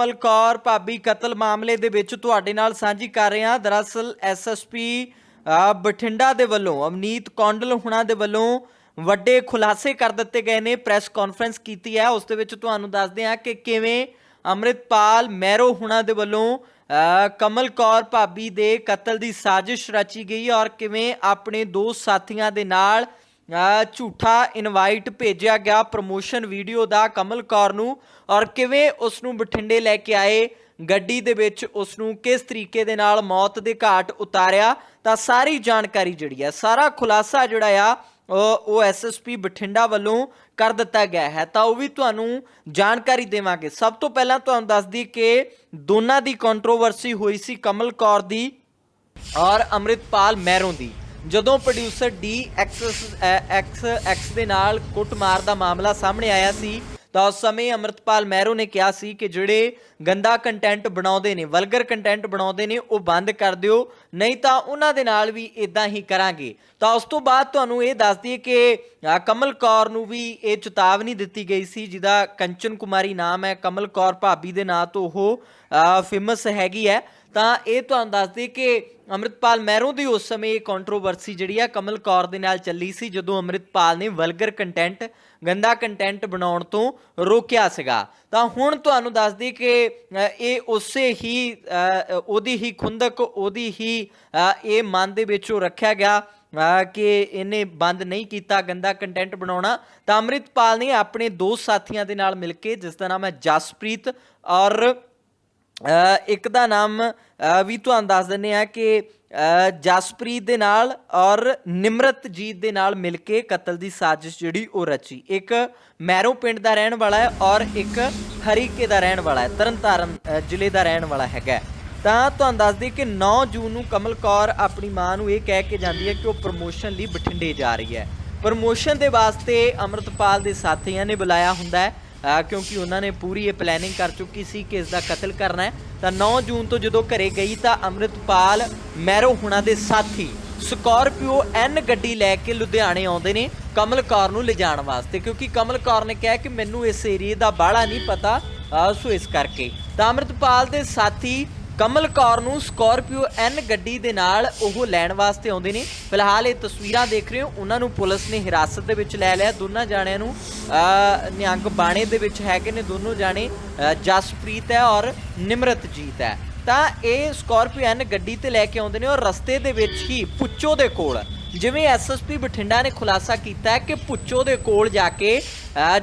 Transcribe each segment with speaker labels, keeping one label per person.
Speaker 1: ਕਮਲ ਕੌਰ ਭਾਬੀ ਕਤਲ ਮਾਮਲੇ ਦੇ ਵਿੱਚ ਤੁਹਾਡੇ ਨਾਲ ਸਾਂਝੀ ਕਰ ਰਹੇ ਹਾਂ। ਦਰਅਸਲ ਐਸਐਸਪੀ ਬਠਿੰਡਾ ਦੇ ਵੱਲੋਂ ਅਵਨੀਤ ਕੌਂਡਲ ਹੁਣਾਂ ਦੇ ਵੱਲੋਂ ਵੱਡੇ ਖੁਲਾਸੇ ਕਰ ਦਿੱਤੇ ਗਏ ਨੇ ਪ੍ਰੈਸ ਕਾਨਫਰੰਸ ਕੀਤੀ ਹੈ। ਉਸ ਦੇ ਵਿੱਚ ਤੁਹਾਨੂੰ ਦੱਸਦੇ ਹਾਂ ਕਿ ਕਿਵੇਂ ਅੰਮ੍ਰਿਤਪਾਲ ਮੈਰੋ ਹੁਣਾਂ ਦੇ ਵੱਲੋਂ ਅ, ਕਮਲ ਕੌਰ ਭਾਬੀ ਦੇ ਕਤਲ ਦੀ ਸਾਜ਼ਿਸ਼ ਰਚੀ ਗਈ ਔਰ ਕਿਵੇਂ ਆਪਣੇ ਦੋ ਸਾਥੀਆਂ ਦੇ ਨਾਲ ਝੂਠਾ ਇਨਵਾਈਟ ਭੇਜਿਆ ਗਿਆ ਪ੍ਰੋਮੋਸ਼ਨ ਵੀਡੀਓ ਦਾ ਕਮਲ ਕੌਰ ਨੂੰ ਔਰ ਕਿਵੇਂ ਉਸ ਨੂੰ ਬਠਿੰਡੇ ਲੈ ਕੇ ਆਏ, ਗੱਡੀ ਦੇ ਵਿੱਚ ਉਸ ਨੂੰ ਕਿਸ ਤਰੀਕੇ ਦੇ ਨਾਲ ਮੌਤ ਦੇ ਘਾਟ ਉਤਾਰਿਆ, ਤਾਂ ਸਾਰੀ ਜਾਣਕਾਰੀ ਜਿਹੜੀ ਹੈ, ਸਾਰਾ ਖੁਲਾਸਾ ਜਿਹੜਾ ਆ, ਉਹ ਉਹ ਐਸਐਸਪੀ ਬਠਿੰਡਾ ਵੱਲੋਂ ਕਰ ਦਿੱਤਾ ਗਿਆ ਹੈ। ਤਾਂ ਉਹ ਵੀ ਤੁਹਾਨੂੰ ਜਾਣਕਾਰੀ ਦੇਵਾਂਗੇ। ਸਭ ਤੋਂ ਪਹਿਲਾਂ ਤੁਹਾਨੂੰ ਦੱਸ ਦਈਏ ਕਿ ਦੋਨਾਂ ਦੀ ਕੰਟਰੋਵਰਸੀ ਹੋਈ ਸੀ ਕਮਲ ਕੌਰ ਦੀ ਔਰ ਅੰਮ੍ਰਿਤਪਾਲ ਮੈਰੋਂ ਦੀ। ਜਦੋਂ producer D X X X ਦੇ ਨਾਲ ਕੁੱਟਮਾਰ ਦਾ ਮਾਮਲਾ ਸਾਹਮਣੇ ਆਇਆ ਸੀ, ਤਾਂ ਉਸ ਸਮੇਂ ਅੰਮ੍ਰਿਤਪਾਲ ਮੈਰੋ ਨੇ ਕਿਹਾ ਸੀ ਕਿ ਜਿਹੜੇ ਗੰਦਾ ਕੰਟੈਂਟ ਬਣਾਉਂਦੇ ਨੇ ਵਲਗਰ ਕੰਟੈਂਟ ਬਣਾਉਂਦੇ ਨੇ, ਉਹ ਬੰਦ ਕਰ ਦਿਓ, ਨਹੀਂ ਤਾਂ ਉਹਨਾਂ ਦੇ ਨਾਲ ਵੀ ਇਦਾਂ ਹੀ ਕਰਾਂਗੇ। ਤਾਂ ਉਸ ਤੋਂ ਬਾਅਦ ਤੁਹਾਨੂੰ ਇਹ ਦੱਸ ਦਈਏ ਕਿ ਕਮਲ ਕੌਰ ਨੂੰ ਵੀ ਇਹ ਚੇਤਾਵਨੀ ਦਿੱਤੀ ਗਈ ਸੀ, ਜਿਹਦਾ ਕੰਚਨ ਕੁਮਾਰੀ ਨਾਮ ਹੈ, ਕਮਲ ਕੌਰ ਭਾਬੀ ਦੇ ਨਾਂ ਤੋਂ ਉਹ ਫੇਮਸ ਹੈਗੀ ਹੈ। ਤਾਂ ਇਹ ਤੁਹਾਨੂੰ ਦੱਸਦੀ ਕਿ ਅੰਮ੍ਰਿਤਪਾਲ ਮਹਿਰੋਂ ਦੀ ਉਸ ਸਮੇਂ ਇਹ ਕੰਟਰੋਵਰਸੀ ਜਿਹੜੀ ਆ ਕਮਲ ਕੌਰ ਦੇ ਨਾਲ ਚੱਲੀ ਸੀ, ਜਦੋਂ ਅੰਮ੍ਰਿਤਪਾਲ ਨੇ ਵਲਗਰ ਕੰਟੈਂਟ ਗੰਦਾ ਕੰਟੈਂਟ ਬਣਾਉਣ ਤੋਂ ਰੋਕਿਆ ਸੀਗਾ। ਤਾਂ ਹੁਣ ਤੁਹਾਨੂੰ ਦੱਸਦੀ ਕਿ ਇਹ ਉਸੇ ਹੀ ਉਹਦੀ ਹੀ ਖੁੰਦਕ, ਉਹਦੀ ਹੀ ਇਹ ਮਨ ਦੇ ਵਿੱਚੋਂ ਰੱਖਿਆ ਗਿਆ ਕਿ ਇਹਨੇ ਬੰਦ ਨਹੀਂ ਕੀਤਾ, ਗੰਦਾ ਕੰਟੈਂਟ ਬਣਾਉਣਾ। ਤਾਂ ਅੰਮ੍ਰਿਤਪਾਲ ਨੇ ਆਪਣੇ ਦੋ ਸਾਥੀਆਂ ਦੇ ਨਾਲ ਮਿਲ ਕੇ, ਜਿਸ ਦਾ ਨਾਮ ਹੈ ਜਸਪ੍ਰੀਤ ਔਰ ਇੱਕ ਦਾ ਨਾਮ ਵੀ ਤੁਹਾਨੂੰ ਦੱਸ ਦਿੰਨੇ ਆ ਕਿ ਜਸਪ੍ਰੀਤ ਦੇ ਨਾਲ ਔਰ ਨਿਮਰਤਜੀਤ ਦੇ ਨਾਲ ਮਿਲ ਕੇ ਕਤਲ ਦੀ ਸਾਜ਼ਿਸ਼ ਜਿਹੜੀ ਉਹ ਰਚੀ। ਇੱਕ ਮੈਰੋ ਪਿੰਡ ਦਾ ਰਹਿਣ ਵਾਲਾ ਹੈ ਔਰ ਇੱਕ ਹਰੀਕੇ ਦਾ ਰਹਿਣ ਵਾਲਾ ਹੈ, ਤਰਨਤਾਰਨ ਜ਼ਿਲ੍ਹੇ ਦਾ ਰਹਿਣ ਵਾਲਾ ਹੈਗਾ ਤਾਂ ਤੁਹਾਨੂੰ ਦੱਸ ਦਈਏ ਕਿ 9 ਜੂਨ ਨੂੰ ਕਮਲ ਕੌਰ ਆਪਣੀ ਮਾਂ ਨੂੰ ਇਹ ਕਹਿ ਕੇ ਜਾਂਦੀ ਹੈ ਕਿ ਉਹ ਪ੍ਰਮੋਸ਼ਨ ਲਈ ਬਠਿੰਡੇ ਜਾ ਰਹੀ ਹੈ। ਪ੍ਰਮੋਸ਼ਨ ਦੇ ਵਾਸਤੇ ਅੰਮ੍ਰਿਤਪਾਲ ਦੇ ਸਾਥੀਆਂ ਨੇ ਬੁਲਾਇਆ ਹੁੰਦਾ ਹੈ। ਕਿਉਂਕਿ ਉਹਨਾਂ ਨੇ ਪੂਰੀ ਇਹ ਪਲੈਨਿੰਗ ਕਰ ਚੁੱਕੀ ਸੀ ਕਿ ਇਸ ਦਾ ਕਤਲ ਕਰਨਾ ਹੈ। ਤਾਂ 9 ਜੂਨ ਤੋਂ ਜਦੋਂ ਘਰੇ ਗਈ ਤਾਂ ਅੰਮ੍ਰਿਤਪਾਲ ਮੈਰੋ ਹੁਣਾਂ ਦੇ ਸਾਥੀ ਸਕਾਰਪੀਓ ਐਨ ਗੱਡੀ ਲੈ ਕੇ ਲੁਧਿਆਣੇ ਆਉਂਦੇ ਨੇ ਕਮਲ ਕੌਰ ਨੂੰ ਲਿਜਾਣ ਵਾਸਤੇ। ਕਿਉਂਕਿ ਕਮਲ ਕੌਰ ਨੇ ਕਿਹਾ ਕਿ ਮੈਨੂੰ ਇਸ ਏਰੀਏ ਦਾ ਬਾਹਲਾ ਨਹੀਂ ਪਤਾ। ਸੋ ਇਸ ਕਰਕੇ। ਤਾਂ ਅੰਮ੍ਰਿਤਪਾਲ ਦੇ ਸਾਥੀ ਕਮਲ ਕੌਰ ਨੂੰ ਸਕਾਰਪੀਓ ਐਨ ਗੱਡੀ ਦੇ ਨਾਲ ਉਹ ਲੈਣ ਵਾਸਤੇ ਆਉਂਦੇ ਨੇ। ਫਿਲਹਾਲ ਇਹ ਤਸਵੀਰਾਂ ਦੇਖ ਰਹੇ ਹੋ। ਉਹਨਾਂ ਨੂੰ ਪੁਲਿਸ ਨੇ ਹਿਰਾਸਤ ਦੇ ਵਿੱਚ ਲੈ ਲਿਆ। ਦੋਨਾਂ ਜਾਣਿਆਂ ਨੂੰ ਨਿਹੰਗ ਬਾਣੇ ਦੇ ਵਿੱਚ ਹੈਗੇ ਨੇ। ਦੋਨੋਂ ਜਾਣੇ ਅਹ, ਜਸਪ੍ਰੀਤ ਹੈ ਔਰ ਨਿਮਰਤਜੀਤ ਹੈ। ਤਾਂ ਇਹ ਸਕਾਰਪੀਓ ਐਨ ਗੱਡੀ ਤੇ ਲੈ ਕੇ ਆਉਂਦੇ ਨੇ ਔਰ ਰਸਤੇ ਦੇ ਵਿੱਚ ਹੀ ਪੁੱਚੋ ਦੇ ਕੋਲ ਜਿਵੇਂ ਐਸਐਸਪੀ ਬਠਿੰਡਾ ਨੇ ਖੁਲਾਸਾ ਕੀਤਾ ਹੈ ਕਿ ਪੁੱਚੋ ਦੇ ਕੋਲ ਜਾ ਕੇ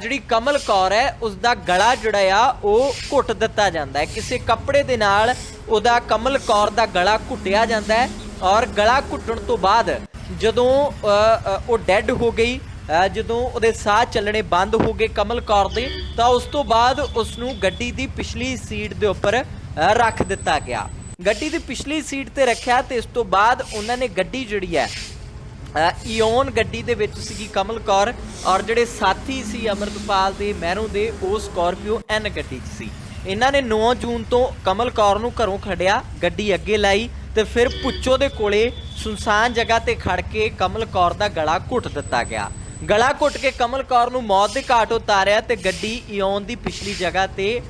Speaker 1: ਜਿਹੜੀ ਕਮਲ ਕੌਰ ਹੈ ਉਸ ਦਾ ਗਲਾ ਜਿਹੜਾ ਆ, ਉਹ ਘੁੱਟ ਦਿੱਤਾ ਜਾਂਦਾ ਹੈ। ਕਿਸੇ ਕੱਪੜੇ ਦੇ ਨਾਲ ਉਹਦਾ ਕਮਲ ਕੌਰ ਦਾ ਗਲਾ ਘੁੱਟਿਆ ਜਾਂਦਾ ਹੈ ਔਰ ਗਲਾ ਘੁੱਟਣ ਤੋਂ ਬਾਅਦ ਜਦੋਂ ਉਹ ਡੈੱਡ ਹੋ ਗਈ ਜਦੋਂ ਉਹਦੇ ਸਾਹ ਚੱਲਣੇ ਬੰਦ ਹੋ ਗਏ ਕਮਲ ਕੌਰ ਦੇ, ਤਾਂ ਉਸ ਤੋਂ ਬਾਅਦ ਉਸ ਨੂੰ ਗੱਡੀ ਦੀ ਪਿਛਲੀ ਸੀਟ ਦੇ ਉੱਪਰ ਰੱਖ ਦਿੱਤਾ ਗਿਆ। ਗੱਡੀ ਦੀ ਪਿਛਲੀ ਸੀਟ ਤੇ ਰੱਖਿਆ ਤੇ ਇਸ ਤੋਂ ਬਾਅਦ ਉਹਨਾਂ ਨੇ ਗੱਡੀ ਜਿਹੜੀ ਹੈ ਇਓਨ ਗੱਡੀ ਦੇ ਵਿੱਚ ਸੀਗੀ ਕਮਲ ਕੌਰ ਔਰ ਜਿਹੜੇ ਸਾਥੀ ਸੀ ਅਮਰਤਪਾਲ ਦੇ, ਮਹਿਰੂ ਦੇ, ਉਹ ਸਕਾਰਪੀਓ ਐਨ ਗੱਡੀ 'ਚ ਸੀ। ਇਹਨਾਂ ਨੇ 9 ਜੂਨ ਤੋਂ ਕਮਲ ਕੌਰ ਨੂੰ ਘਰੋਂ ਖੜਿਆ, ਗੱਡੀ ਅੱਗੇ ਲਾਈ ਤੇ ਫਿਰ ਪੁੱਚੋ ਦੇ ਕੋਲੇ ਸੁਨਸਾਨ ਜਗ੍ਹਾ ਤੇ ਖੜ ਕੇ ਕਮਲ ਕੌਰ ਦਾ ਗਲਾ ਘੁੱਟ ਦਿੱਤਾ ਗਿਆ। ਗਲਾ ਘੁੱਟ ਕੇ ਕਮਲ ਕੌਰ ਨੂੰ ਮੌਤ ਦੇ ਘਾਟ ਉਤਾਰਿਆ ਤੇ ਗੱਡੀ ਇਓਨ ਦੀ ਪਿਛਲੀ ਜਗ੍ਹਾ ਤੇ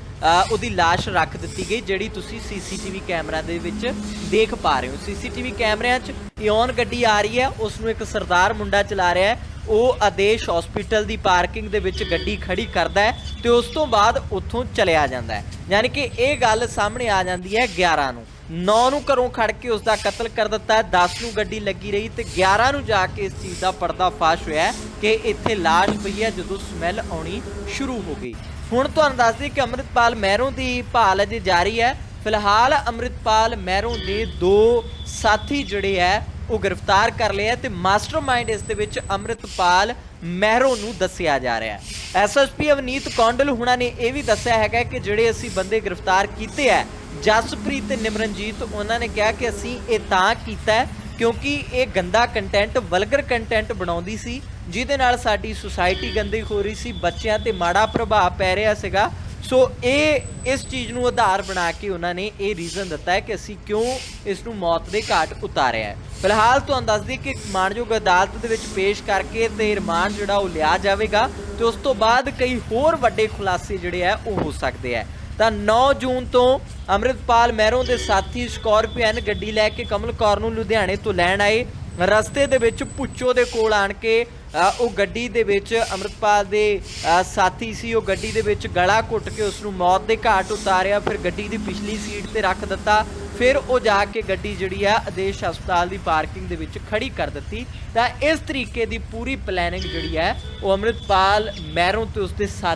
Speaker 1: ਉਹਦੀ ਲਾਸ਼ ਰੱਖ ਦਿੱਤੀ ਗਈ, ਜਿਹੜੀ ਤੁਸੀਂ ਸੀਸੀਟੀਵੀ ਕੈਮਰਾ ਦੇ ਵਿੱਚ ਦੇਖ ਪਾ ਰਹੇ ਹੋ। ਸੀਸੀਟੀਵੀ ਕੈਮਰਿਆਂ 'ਚ ਇਓਨ ਗੱਡੀ ਆ ਰਹੀ ਹੈ ਉਸ ਨੂੰ ਇੱਕ ਸਰਦਾਰ ਮੁੰਡਾ ਚਲਾ ਰਿਹਾ ਹੈ। ਉਹ ਆਦੇਸ਼ ਹਸਪੀਟਲ ਦੀ ਪਾਰਕਿੰਗ ਦੇ ਵਿੱਚ ਗੱਡੀ ਖੜੀ ਕਰਦਾ ਹੈ ਤੇ ਉਸ ਤੋਂ ਬਾਅਦ ਉੱਥੋਂ ਚਲਿਆ ਜਾਂਦਾ ਹੈ। ਯਾਨੀ ਕਿ ਇਹ ਗੱਲ ਸਾਹਮਣੇ ਆ ਜਾਂਦੀ ਹੈ 11 ਨੂੰ। 9 ਨੂੰ ਘਰੋਂ ਖੜ ਕੇ ਉਸ ਦਾ ਕਤਲ ਕਰ ਦਿੱਤਾ ਹੈ। 10 ਨੂੰ ਗੱਡੀ ਲੱਗੀ ਰਹੀ ਤੇ 11 ਨੂੰ ਜਾ ਕੇ ਇਸ ਚੀਜ਼ ਦਾ ਪਰਦਾਫਾਸ਼ ਹੋਇਆ ਕਿ ਇੱਥੇ ਲਾਸ਼ ਪਈ ਹੈ ਜਦੋਂ ਸਮੈਲ ਆਉਣੀ ਸ਼ੁਰੂ ਹੋ ਗਈ। ਹੁਣ ਤੁਹਾਨੂੰ ਦੱਸ ਦਈਏ ਕਿ ਅੰਮ੍ਰਿਤਪਾਲ ਮਹਿਰੋਂ ਦੀ ਭਾਲ ਅਜੇ ਜਾਰੀ ਹੈ। ਫਿਲਹਾਲ ਅੰਮ੍ਰਿਤਪਾਲ ਮਹਿਰੋਂ ਦੇ ਦੋ ਸਾਥੀ ਜਿਹੜੇ ਹੈ, ਉਹ ਗ੍ਰਿਫਤਾਰ ਕਰ ਲਏ ਹੈ ਤੇ ਮਾਸਟਰਮਾਈਂਡ ਇਸ ਦੇ ਵਿੱਚ ਅੰਮ੍ਰਿਤਪਾਲ ਮਹਿਰੋਂ ਨੂੰ ਦੱਸਿਆ ਜਾ ਰਿਹਾ ਹੈ। ਐਸਐਸਪੀ ਅਵਨੀਤ ਕੌਂਡਲ ਹੁਣਾਂ ਨੇ ਇਹ ਵੀ ਦੱਸਿਆ ਹੈਗਾ ਕਿ ਜਿਹੜੇ ਅਸੀਂ ਬੰਦੇ ਗ੍ਰਿਫਤਾਰ ਕੀਤੇ ਹੈ ਜਸਪ੍ਰੀਤ ਤੇ ਨਿਮਰਨਜੀਤ, ਉਹਨਾਂ ਨੇ ਕਿਹਾ ਕਿ ਅਸੀਂ ਇਹ ਤਾਂ ਕੀਤਾ ਕਿਉਂਕਿ ਇਹ ਗੰਦਾ ਕੰਟੈਂਟ ਵਲਗਰ ਕੰਟੈਂਟ ਬਣਾਉਂਦੀ ਸੀ, ਜਿਹਦੇ ਨਾਲ ਸਾਡੀ ਸੁਸਾਇਟੀ ਗੰਦੀ ਹੋ ਰਹੀ ਸੀ, ਬੱਚਿਆਂ ਤੇ ਮਾੜਾ ਪ੍ਰਭਾਵ ਪੈ ਰਿਹਾ ਸੀਗਾ। ਸੋ ਇਹ, ਇਸ ਚੀਜ਼ ਨੂੰ ਆਧਾਰ ਬਣਾ ਕੇ ਉਹਨਾਂ ਨੇ ਇਹ ਰੀਜ਼ਨ ਦਿੱਤਾ ਹੈ ਕਿ ਅਸੀਂ ਕਿਉਂ ਇਸ ਨੂੰ ਮੌਤ ਦੇ ਘਾਟ ਉਤਾਰਿਆ ਹੈ। ਫਿਲਹਾਲ ਤੁਹਾਨੂੰ ਦੱਸ ਦਈਏ ਕਿ ਮਾਣਯੋਗ ਅਦਾਲਤ ਦੇ ਵਿੱਚ ਪੇਸ਼ ਕਰਕੇ ਤੇ ਰਿਮਾਂਡ ਜਿਹੜਾ ਉਹ ਲਿਆ ਜਾਵੇਗਾ ਤੇ ਉਸ ਤੋਂ ਬਾਅਦ ਕਈ ਹੋਰ ਵੱਡੇ ਖੁਲਾਸੇ ਜਿਹੜੇ ਆ ਉਹ ਹੋ ਸਕਦੇ ਆ ਤਾਂ 9 ਜੂਨ ਤੋਂ ਅੰਮ੍ਰਿਤਪਾਲ ਮਹਿਰੋਂ ਦੇ ਸਾਥੀ ਸਕਾਰਪੀਅਨ ਗੱਡੀ ਲੈ ਕੇ ਕਮਲ ਕੌਰ ਨੂੰ ਲੁਧਿਆਣੇ ਤੋਂ ਲੈਣ ਆਏ। ਰਸਤੇ ਦੇ ਵਿੱਚ ਪੁੱਚੋ ਦੇ ਕੋਲ ਆਣ ਕੇ ਉਹ ਗੱਡੀ ਦੇ ਵਿੱਚ ਅੰਮ੍ਰਿਤਪਾਲ ਦੇ ਸਾਥੀ ਸੀ। ਉਹ ਗੱਡੀ ਦੇ ਵਿੱਚ ਗਲਾ ਘੁੱਟ ਕੇ ਉਸ ਨੂੰ ਮੌਤ ਦੇ ਘਾਟ ਉਤਾਰਿਆ। ਫਿਰ ਗੱਡੀ ਦੀ ਪਿਛਲੀ ਸੀਟ ਤੇ ਰੱਖ ਦਿੱਤਾ। ਫਿਰ ਉਹ ਜਾ ਕੇ ਗੱਡੀ ਜਿਹੜੀ ਆ, ਆਦੇਸ਼ ਹਸਪਤਾਲ ਦੀ ਪਾਰਕਿੰਗ ਦੇ ਵਿੱਚ ਖੜੀ ਕਰ ਦਿੱਤੀ। ਤਾਂ ਇਸ ਤਰੀਕੇ ਦੀ ਪੂਰੀ ਪਲੈਨਿੰਗ ਜਿਹੜੀ ਹੈ ਉਹ ਅੰਮ੍ਰਿਤਪਾਲ ਮਹਿਰੋਂ ਤੇ ਉਸਦੇ ਸਾਥੀ